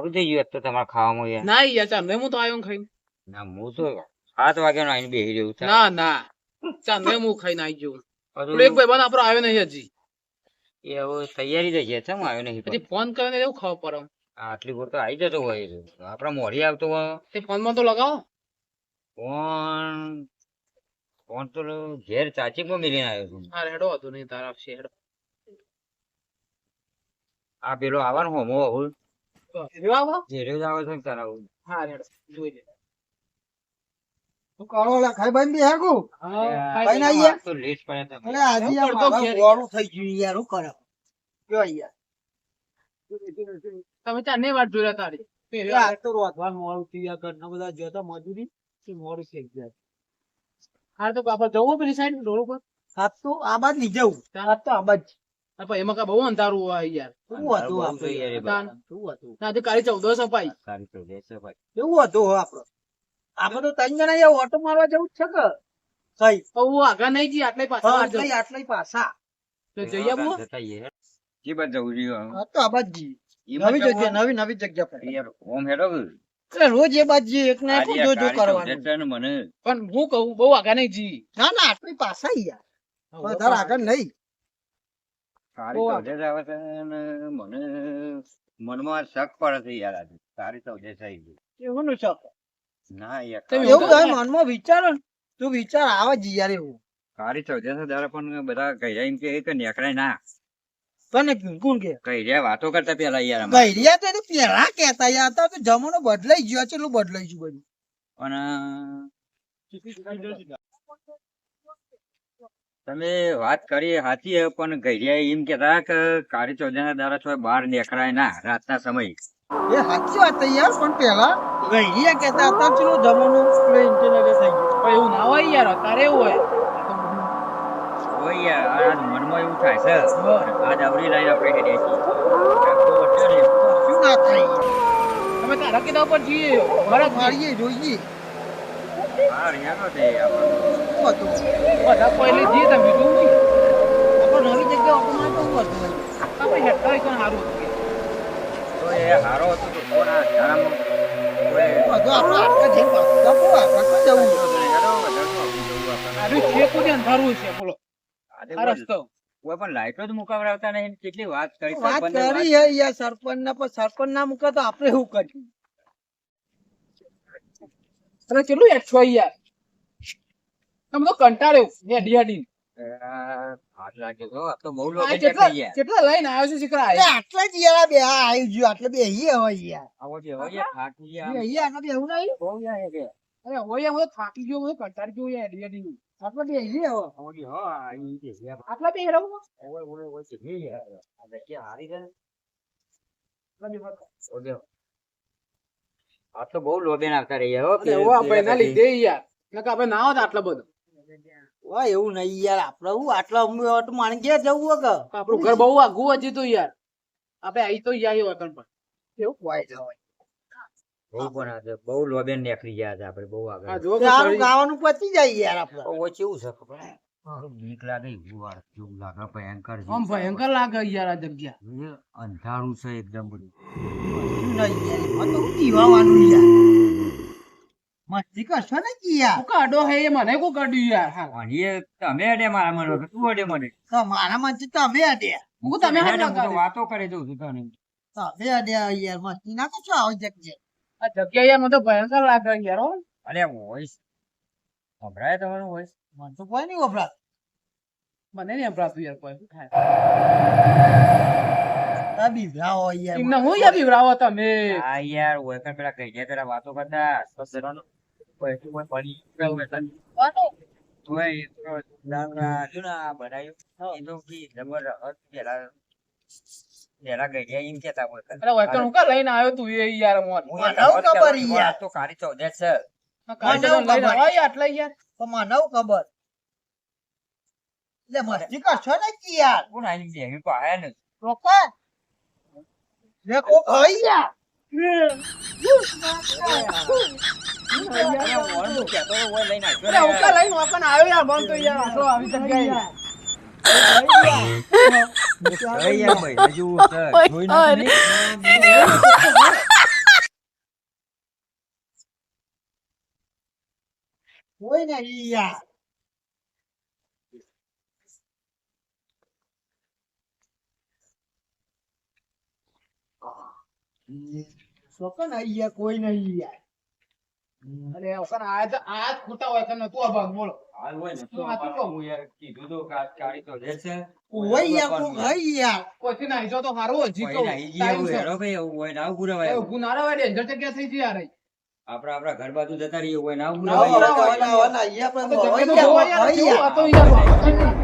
મોડું થઈ ગયું તો તમારે ખાવામાં યાર. ના યાર ચાંદે હું તો આવ્યો ખાઈ ના હું તો સાત વાગ્યાનો આવીને બેસી રહ્યું ના ના. ચાંદે હું ખાઈને આવી ગયો. એક ભાઈ બન આપણો આવ્યો નહીં હજી. એ હવે તૈયારી થઈ છે હું આવ્યો નહીં પછી ફોન કરીને એવું ખાવા પડે આટલી ભોર તો આવી જતો હોય આપડા મોડી આવતો હોય. તે ફોનમાં તો લગાવો. ફોન ફોન તો ઘેર ચાચી માં મિલીને આવ્યો છું. હા રેડો હતો નહીં તારા હેડો. આ પેલો આવવાનો હોમો હવે ઘેરે જ. હા. જોઈ લે. તું કાળો લા ખાઈ બંધ બી હા ના. તો લેટ તમે. અરે આજે આ કરતો ગોળું થઈ ગયું યાર હું કરે? કયો યાર તમે ચાંદે વાત જોયા તારી. યાર તો રોધવા મોડું થઈ ગયા ઘરના બધા જોતા મજૂરી મોડું થઈ ગયા. હા તો બાપા જવું પેલી સાઈડ રોડ ઉપર? હાથ તો આ બાજ નહીં જવું. હાથ તો આ બાજ હા, પણ એમાં કા બહુ અંધારું હોય યાર. શું હતું આપણે યાર. શું હતું? ના આજે કાલે ચૌદસ અપાઈ કાળી તો રહેશે ભાઈ. એવું હતું હો આપડે આપણે તો ત્રણ જણા યાર ઓટો મારવા જવું જ છે કે? કઈ? તો હું આગળ નહીં જી આટલે પાછા આટલા આટલા પાછા. તો જઈ આવું જી બાદ જવું રહ્યું હા તો આ બાજી જી નવી જગ્યા નવી નવી જગ્યા પર. યાર ઓમ હેડો રોજ એ બાજ જી એક ને જો જો કરવાનું ચૌદસ મને પણ હું કહું બહુ આગા નહીં જી ના ના આટલી પાછા યાર. વધારે આગળ નહીં. બહુ ચૌદસ આવે છે ને મને મનમાં શક પડે છે યાર આજે. કાળી ચૌદસ આવી ગઈ. એવું નું શક? ના યાર. તમે એવું હોય મનમાં વિચારો તું વિચાર આવે જ યાર એવું. કાળી ચૌદસ દ્વારા પણ બધા કહીરહ્યા એમ કે કે નીકળાય ના. તને કોણ કે? કહીરહ્યા વાતો કરતા પેલા યાર તો પેલા કેતા યાર. તો જમાનો બદલાઈ ગયો છે એટલું બદલાઈ ગયું બધું. પણ તમે વાત કરી સાચી પણ ઘરિયા એમ કેતા કે કાળી ચૌદસ ના દ્વારા છો બહાર નીકળાય ના રાતના સમય. એ સાચી વાત છે યાર પણ પેલા ગઈરિયા કેતા હતા ચલો જમાનો પેલો ઇન્ટરનેટ થઈ ગયો. પણ એવું ના હોય યાર અત્યારે એવું હોય. હોય યાર આ મનમાં એવું થાય છે. આજ આવડી લાઈન આપણે વચ્ચે ને. શું ના થાય તમે તારા કીધા પર જઈએ મારા મારીએ જોઈએ. યાર તે આપણને. શું હતું. બધા પહેલે જઈએ તમે બીજું નહીં. આપણે નવી જગ્યા ઓટો મારતો શું હતું. આપણે હેઠળ એકદમ સારું હતું? તો એ હારો હતો તો કોણ આ શાળામાં કોઈ શું હતું આપણે આગળ જઈને પાછા બહુ જવું હેડો, વધારે તો આવડી જવું આપણને. આનું છે કોઈ અંધારું છે બોલો. આ રસ્તો. કોઈ પણ લાઈટો જ મુકાવડાવતા નહીં કેટલી વાત કરી વાત કરી યાર સરપંચ ના પણ સરપંચ ના મૂકે તો આપણે શું કર્યું અરે કેટલું છો યાર? તમે તો કંટાળ્યો. હેડી હેડી કેટલા લઈને આવ્યો છે આટલા જ યાર બે આવી ગયું આટલે બે હવે યાર. બે એવું નહીં. અરે હોય હું થાકી ગયો હું કંટાળી ગયો યાર હેડી બે હી હવે બે ઓય, ઓય, ઓય, યાર. આ હારી બહુ લોબેન આવતા રહી ગયા હો, અરે ઓ આ ભાઈ ના લીધે યાર. આપણે ના હોત આટલો બધું. વાહ એવું નહીં યાર આપડે હું આટલા ઓટો માણી ગયા જવું હોય કે? આપણું ઘર બહુ આઘું હજી તો યાર. આપણે આવી તો યાર વતન પર કેવું હોય છે બહુ પણ આ બહુ લોબેન નીકળી ગયા છે આપણે બહુ આગળ. આ જો કે સારું શરીર- ગાવાનું પતી જાય યાર આપડે. ઓય, કેવું છે ખબર? બીક લાગે એવું વાર જેવું લાગે ભયંકર આમ ભયંકર લાગે યાર આ જગ્યા. અંધારું છે એકદમ બધું. નહીં યાર તો યાર. મસ્તી કરશો ને કી યાર કાઢો હે મને કો કાઢ્યું યાર? હા એ તમે અડે મારા મને તું અડે મને. મારા મનથી તમે અડ્યા હું તમે હાથ હેડે, હું તો લગાડે. વાતો કરી દઉં છું તને. તમે અડ્યા યાર મસ્તી ના કરશો આવી જગ્યા આ જગ્યા યાર મને તો ભયંકર લાગે યાર અરે વોઇસ સંભળાય તમારું વોઇસ મને તો કોઈ નહીં વપરાત મને નહીં સંભળાતું યાર કોઈ. યાર. હું યાર બીવરાવો તમે? આ યાર ઓય પેલા કઈ પેલા વાતો કરતા સસરાનો કોઈ તું કોઈ પડી ગયો હોય તને. તોય એ તો દાદા જો ને આ બનાવ્યું એ તો કી જબરજસ્ત પેલા પેલા ગઈ એમ કેતા હોય કર. અરે વૈકણ હું કા લઈને આવ્યો તું એ યાર મોન હું મને એ હું દાવત ખબર કરવા યાર. તો કાળી ચૌદસ છે કાંઈ મને તો લઈને ખબર. આવ્યા આટલા યાર તો મને હું ખબર એટલે મસ્તી કરશો ને કી યાર કોણ આઈ ગયા તો આયા ને રોકા લે કોક હોય યાર અહીંયા મોડું કહેતો હોય, ઓય લઈને Đâu có lấy ngọt cái nào ra bọn tôi ra là sao bị chân gây. Đấy em mày nó du trời. Ôi ơi. Ôi, này à. શોકન આઈ ગયા કોઈ નહીં યાર અરે ઓકન આ તો આ જ ખોટા હોય કે તું આ ભાગ બોલો હાલ હોય ને તું આ તો હું યાર કીધું તો કાળી તો લેશે. કોઈ યાર કોઈ ભાઈ યાર કોઈથી ના જો તો હારો જીતો નાહી એવું હેરો ભાઈ, એવું હોય ના આવું પુરાવાય. એ ઊભું ના રહેવાય, જગ્યા થઈ ગઈ યાર. આપણા આપડા ઘર બાજુ જતા રહીએ હોય ને પુરાવાય. ના, ના, યાર, યાર,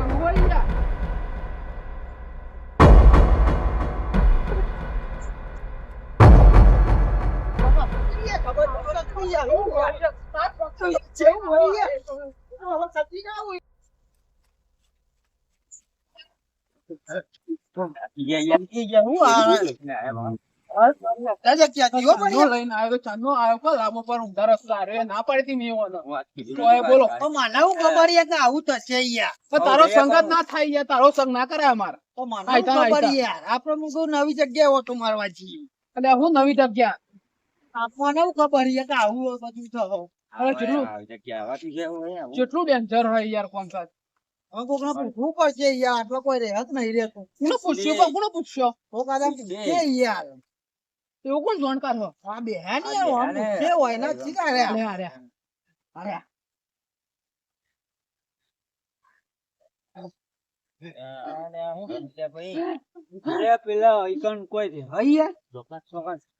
આવું થશે તારો સંગત ના થાય તારો સંગ ના કરે અમારે આપડે નવી જગ્યાએ ઓટો મારવા જઈએ એટલે હું નવી જગ્યા આપણને હું ખબર યાર કે આવું બધું થશે હવે કેટલું છે હોય. કેટલું ડેન્જર હોય યાર સાથ હવે કોકને પૂછવું પડશે યાર આટલો કોઈ રહેત નહીં રહેતો કોને પૂછ્યો કોને પૂછ્યો તો કાદા પૂછે યાર એવું કોણ જાણકાર હો આ બેહાન આ યાર પૂછે હોય ને ચીકા રે અરે અરે અરે હું પેલા કોઈ છે. ચોક્કસ, ચોક્કસ.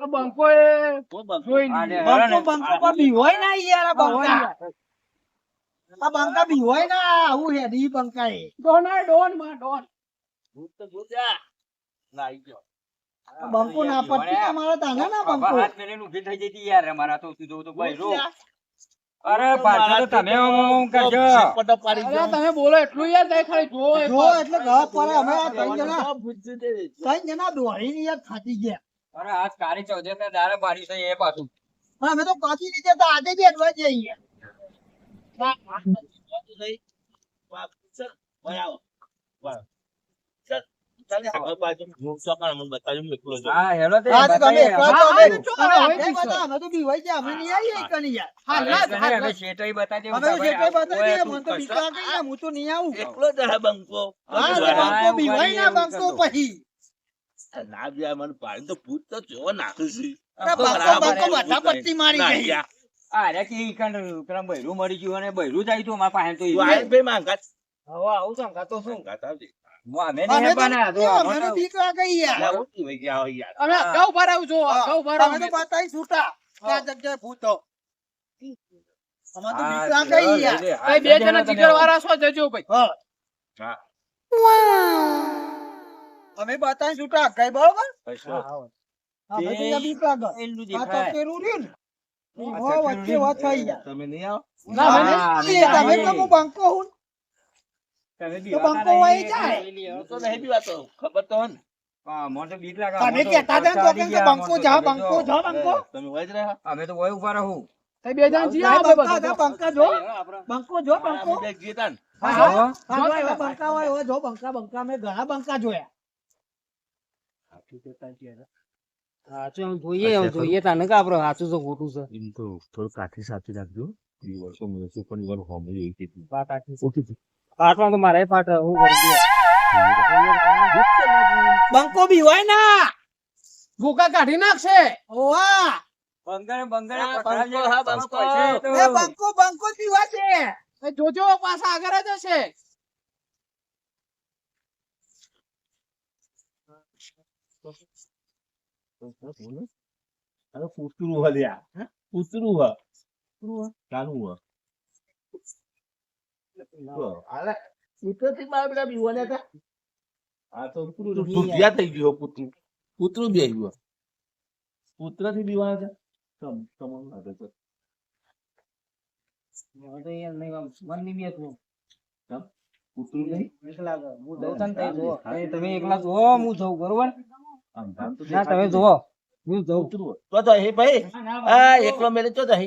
આ બંકો એ જોઈ આ લીધું. ને હેરો ને. બંકો બંકો બીવાય ના યાર બંકા. આ બંકા બીવાય ના આવું હેડી બંકા એ ડોન આ ડોનમાં ડોન. આ. બંકો ના પડતી ના તાના ના બંકો. હાથ મેલીને ઊભી થઈ જતી યાર અમારા તો સીધો તો બૈરો. અરે પાછો તો તમે ઓમ ઓમ કરજો અરે તમે બોલો એટલું યાર જાય ખાલી જો જો એટલે ઘર પર અમે આ ત્રણ જણા ત્રણ જણા દોડીને યાર થાકી ગયા. અરે આજ કારી ચૌધરી ને દાડે પાડી છે એ પાછું. અમે તો પાછી લીધે તો આજે બી બેઠવા જઈએ હા તે નહીં આવું. એકલો જ બંકો. બંકો બીવાય ના બંકો પછી. ના બી મને પાડી તો ભૂત તો જો નાખું છું. મારી કે ઈ બૈરું મરી ગયું અને બૈરું જાય તો મારા પાસે તો ભાઈ માંગા હવે આવું સંગા તો શું? આવજે. બે જણા જીગર વાળા છો જજો ભાઈ. અમે બતાવી છૂટા કઈ બરોબર. અમે તો જાય. અમે ઊભા રહું. બે જણ જી બંકા જો. બંકો જો બંકો. બે ગયા તા ને. હા, હા, હા, જો હા, જો તમે. એવા બંકા જો બંકા બંકા. મેં ઘણા બંકા જોયા. સાચું એમ જોઈએ એમ જોઈએ તને કે આપડે સાચું છે ખોટું છે એમ તો થોડું કાઠી સાચી રાખજો. ઈ વર્ષો મને પણ વાર હોમે એવી હતી. વાત આખી છે. પાટમાં તો મારે પાટ હું કરી બંકો બી હોય ના. ભૂકા કાઢી નાખશે. ઓવા પકડાવજે. બંકો, બંકો. બંકો બંકો છે. જોજો પાછા આગળ જ હશે. અરે લ્યા. હે? અરે મારા પેલા બી હતા આ તો ભૂતિયા થઈ ગયો પુત્ર પુત્ર બી બીવાના છે તમ તમને લાગે તો યાર નહીં આમ મન નહીં બેસવું. કૂતરું નહીં. હું તમે એકલા જો હું જઉં, બરોબર? ના, તમે જુઓ. હું જઉં. તો તો હે ભાઈ. આ એકલો મેલે તો તો હે.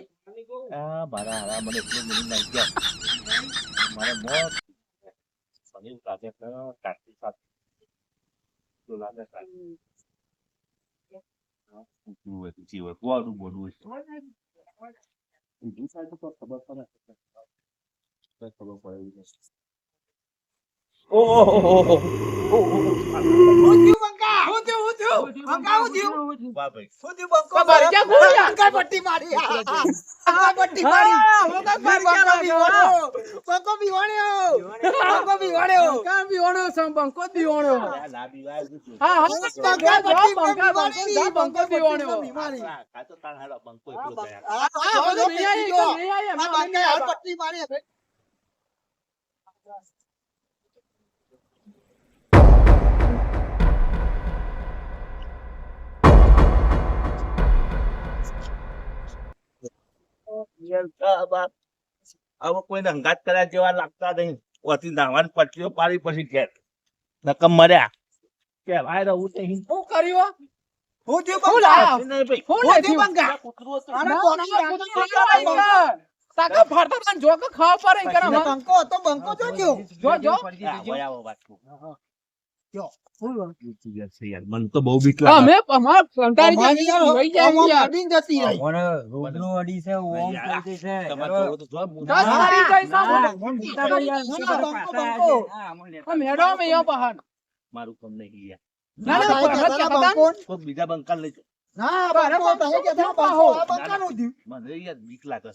આ મારા હારા મને એકલો મેલી નાખી ગયા મારે લાગે હોય. ઊંધું થાય તો કોઈ ખબર પડે ખબર પડે પટ્ટી મારી. હવે. હવે કોઈને કર્યા જેવા લાગતા નહીં. ઓથી નાવાની પટ્ટીઓ પાડી પછી ઘેર. નકમ મર્યા. કે ભાઈ રહું નહીં. શું કર્યું? હું? થયું ભાઈ શું હું થયું લાયા. તાકા ફરતા જો કે ખાવા પડે કરે બંકો હતો બંકો તો જો, જો. આ આવો વાત મને તો બહુ બીક લાગે અમે અમાર યાર, વહી જાય યાર. અડીને જતી રહી. મને રૂબરૂ અડી છે ઓમ ભાઈ, છે તમારે જોવું તો જો, ના-? ના, મને તો ના, તો બંકો, બંકો. હા, મને લેતા આ મેડમ અહીંયા બહાર. મારું કામ નહીં યાર. ના, ના, ના, બંકો. કોઈક બીજા બંકાલ લઈ. ના, બંકો બંકો તમે કહેતા બંકો. બંકો, આ બંકાનું થયું. મને યાર બીક લાગે છે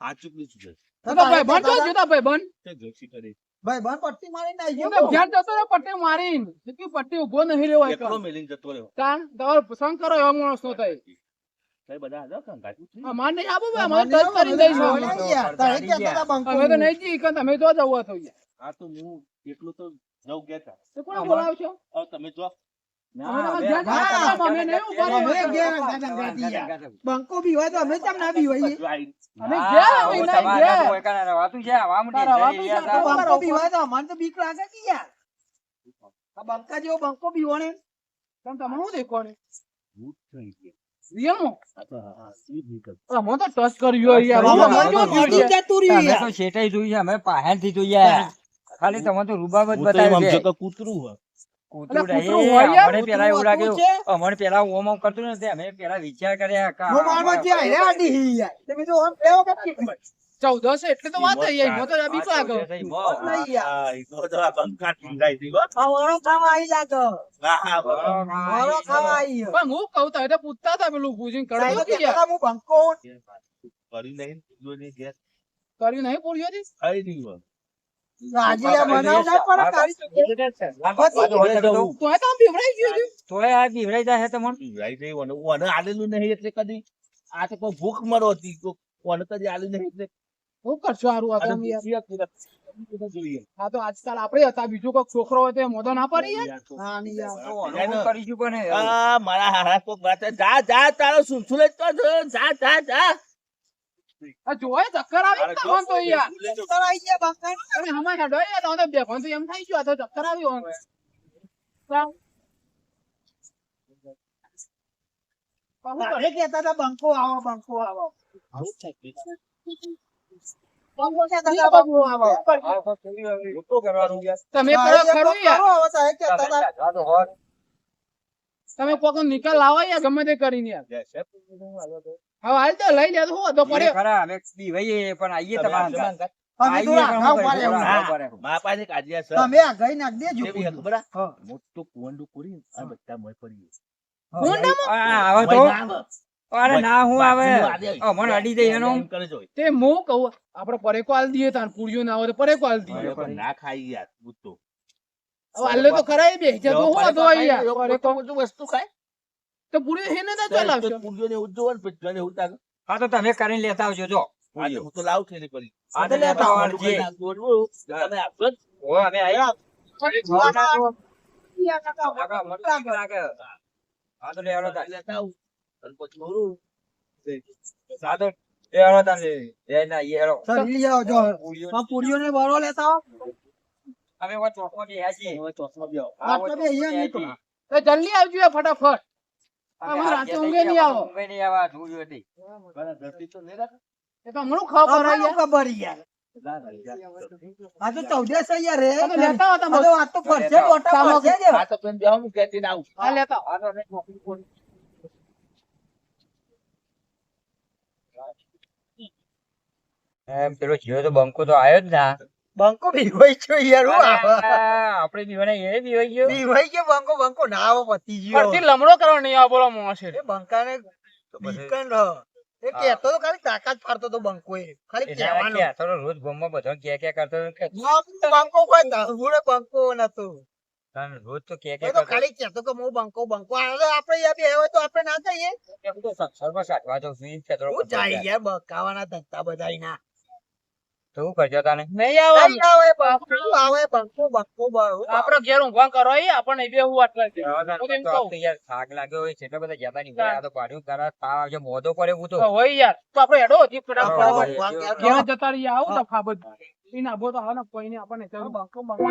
સાચું બીજું છે તો તો ભાઈ બંધ તો જુદા ભાઈ બંધ. તે જોશી કરી ભાઈ બાર પટ્ટી મારી ના હું ધ્યાન જતો રહ્યો પટ્ટી મારીને. નક્કી પટ્ટી ઊભો નહીં રહ્યો એકલો કાં. મેલીને જતો રહ્યો તાણ, તમારો પસંદ કરો એવો માણસ નો થાય. ભાઈ બધા હાલો કંગાતું છે. નહીં આપો ભાઈ, અમારે ટચ કરીને દઈશું અમે. અમે તો નહીં જઈએ, કાં તમે જો જવું હોય આ તો હું એકલું તો જવું ગયા હતા તો બોલાવશો? તમે જો બંકો બી હોય તો અમે કેમ ના બી. બંકો બી હોય તો અમને તો બીક લાગે કે યાર. બંકા જેવો બંકો બી હોય શું. ખાલી તમે તો રૂબાબત સમજો કૂતરું હોય. કૂતરું નહીં, અમને પેલા એવું લાગ્યું અમને પેલા ઓમ ઓમ કરતું નથી અમે પેલા વિચાર કર્યા કે હું મારવા હી યાર તમે તો આમ લેવો કે ચૌદસ એટલે તો વાત થઈ એમાં તો આ બીક લાગે. થઈ બહુ. નહીં યાર. હા, તો આ બંકા ટીંગાઈ હતી હો. આ ખાવા આવી લાગો હા, હા, ખાવા આવી પણ હું કહું તમે તો પૂછતા હતા પેલું પૂછીને કર્યું હું બંકો કરી નહીં, ઘેર કર્યું નહીં ના નહીં ભૂખ મરો હતી કોઈ કદી આલ્યું નહીં એટલે. શું કરશો હારું તો. જોઈએ. આજકાલ આપડે હતા બીજું કોઈ છોકરો હોય તો મોદો ના પડી યાર. હા ની યાર. તો અનુભવ કરીશું પણ આ મારા હારા કોક જા જા તારો સુલસુલે તો જા જા જા. જા ચક્કર આવી ને તો યાર. ચક્કર આવી ગયા બંકા તમે હમણાં હેડો યાર તમે તો બેભાન તો એમ થઈ ગયું આ તો ચક્કર આવ્યું હવે. સાવ. પણ શું તારે કહેતા હતા બંકો આવો બંકો તમે કોક નિકાલ લાવો યાર ગમે તે કરીને યાર. હવે હાલ તો લઈ લે તો એ પડ્યો? ખરા અમે બીવાઈએ પણ આઈએ તમે તમારા તમે તો રાખાવ પડે એવું. પડે. મા પાસે કાઢ્યા છે. તમે આ ગઈ નાખ દેજો ખબર? હા. મોટું કુંવરડું પૂરી આ બધા મોય પડી કુંડામાં? આ આવે તો? ના અરે ના હું આવે? ઓ આડે અડી જાય એનો. તે મો કહું આપણે પરેકો આલ દઈએ તાર પૂરીઓ ના હોય તો પરેકો આલ દઈએ ના ખાઈ યાર ભૂત તો. હવે આલે તો ખરા એ બે છે તો હું તો યાર પરેકો વસ્તુ ખાય. તો પૂરી હેને ચલાવશો પૂરીઓને એવું જોવે ને પછી જોઈને એવું તાકે. હા તો તમે કરીને લેતા આવજો જો હું તો લાવું છું ને પરી. આ તો લેતા આવજો. તમે આપશો ઓ, અમે આયા. હા. હા ના. પૂરીઓ. ને પૂરીઓને વરો લેતા હવે ચોથમાં બે અહીંયા નહીં તો. તો જલ્દી આવજો ફટાફટ રાતે ઊંઘે નહીં આવો. ઊંઘે નહીં આવા, જોયું હતી. તો તો આવું પેલો જીઓ તો બંકો તો આવ્યો જ ના. બંકો બીવાઈ ગયો યાર હું. આપણે બીવાના એ બીવાઈ ગયો. બીવાઈ ગયો બંકો બંકો ના આવો પતી ગયો. પરથી લમડો કરો નહીં આ બોલો મોસે. એ બંકાને બીકન રહો. એ કેતો તો ખાલી તાકાત ફાડતો તો બંકો એ ખાલી કહેવાનો. કે થોડો રોજ ગોમમાં બધો કે કે કરતો કે બંકો કોઈ દારૂડે બંકો નતો. તને રોજ તો કે એ કે તો ખાલી કહેતો કે હું બંકો બંકો. આવે આપણે યાર બે હોય તો આપણે ના કહીએ હું તો સત્સંગમાં સાચવા જાઉં છું, ઈ જ હું જાય યાર બકાવાના ધંધા બધાયના તો શું કરજો તાને? નહીં આવો નહીં આવે બંકો આવે બંકો બંકો. આપડે ઘેર ઊંઘવા કરો એ આપણને બે હું આટલા છે. હું તો કહું. યાર થાક લાગ્યો હોય છે એટલે બધા જતા નહીં આ તો પાડ્યું તારા તાવ આવજો મોદો કરે હું તો. હોય યાર. તો આપણે હેડો હતી આપણે હા, હા. ક્યાં ઘેર જતા રહી આવું તો ફાબદ ઈ ના તો હા ને કોઈ નહીં આપણને બંકો બંકો